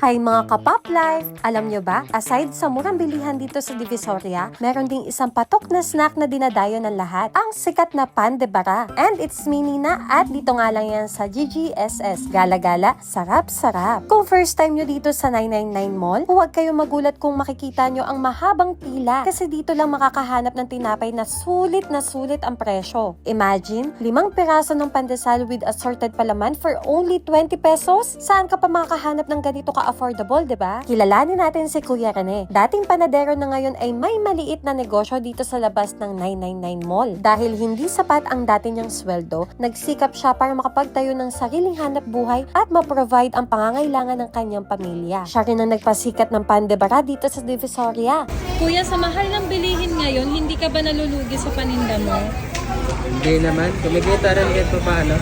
Hi mga kapop life! Alam nyo ba, aside sa murang bilihan dito sa Divisoria, meron ding isang patok na snack na dinadayo ng lahat. Ang sikat na pan de bara. And it's me Nina at dito nga lang yan sa GGSS. Gala-gala, sarap-sarap. Kung first time nyo dito sa 999 Mall, huwag kayong magulat kung makikita nyo ang mahabang pila kasi dito lang makakahanap ng tinapay na sulit na sulit ang presyo. Imagine, limang piraso ng pandesal with assorted palaman for only 20 pesos? Saan ka pa makakahanap ng ganito ka-affordable, di ba? Kilalanin natin si Kuya Rene. Dating panadero na ngayon ay may maliit na negosyo dito sa labas ng 999 Mall. Dahil hindi sapat ang dati niyang sweldo, nagsikap siya para makapagtayo ng sariling hanap buhay at ma-provide ang pangangailangan ng kanyang pamilya. Siya rin ang nagpasikat ng pandebara dito sa Divisoria. Kuya, sa mahal ng bilihin ngayon, hindi ka ba nalulugi sa paninda mo? Hindi naman. Kumikita rin kahit pa paano.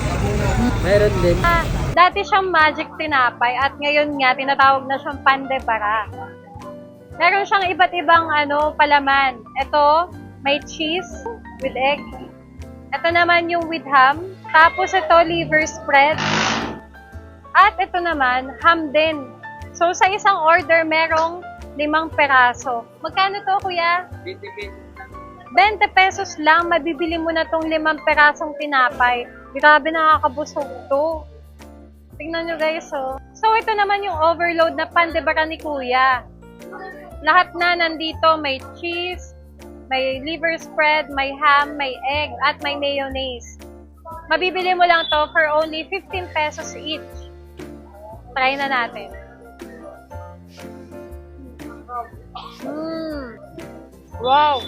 Mayroon din. Ah, dati siyang magic tinapay at ngayon nga tinatawag na siyang pandebara. Meron siyang iba't ibang ano palaman. Ito, may cheese with egg. Ito naman yung with ham. Tapos ito, liver spread. At ito naman, ham din. So sa isang order, merong limang peraso. Magkano to, kuya? 20 pesos lang, mabibili mo na tong limang perasong tinapay. Grabe, nakakabusog to. Tingnan nyo guys, oh. So, ito naman yung overload na pandebara ni Kuya. Lahat na nandito, may cheese, may liver spread, may ham, may egg, at may mayonnaise. Mabibili mo lang to for only 15 pesos each. Try na natin. Mmm. Wow!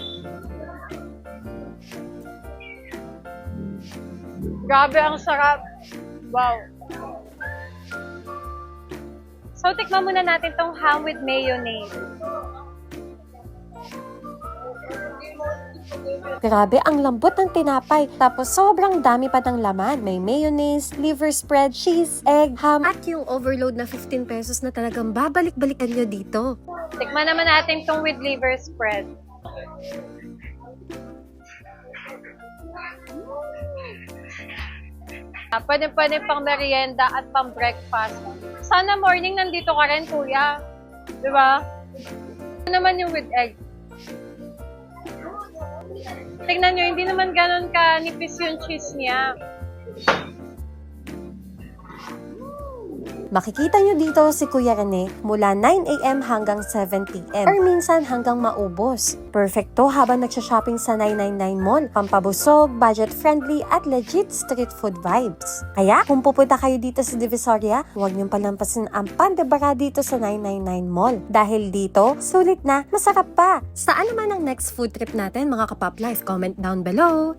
Grabe, ang sarap. Wow. So, tikman muna natin tong ham with mayonnaise. Grabe, ang lambot ng tinapay. Tapos sobrang dami pa ng laman. May mayonnaise, liver spread, cheese, egg, ham, at yung overload na 15 pesos na talagang babalik-balik nyo dito. Tikman naman natin tong with liver spread. Pwede pwede pang merienda at pang breakfast. Sana morning nandito ka rin, kuya. Di ba? Ano naman yung with egg? Tingnan nyo, hindi naman ganun ka nipis yung cheese niya. Makikita nyo dito si Kuya Rene mula 9am hanggang 7pm or minsan hanggang maubos. Perfecto habang nagsha-shopping sa 999 Mall. Pampabusog, budget-friendly at legit street food vibes. Kaya kung pupunta kayo dito sa Divisoria, huwag niyong palampasin ang pandebara dito sa 999 Mall. Dahil dito, sulit na, masarap pa. Saan naman ang next food trip natin mga kapop life? Comment down below.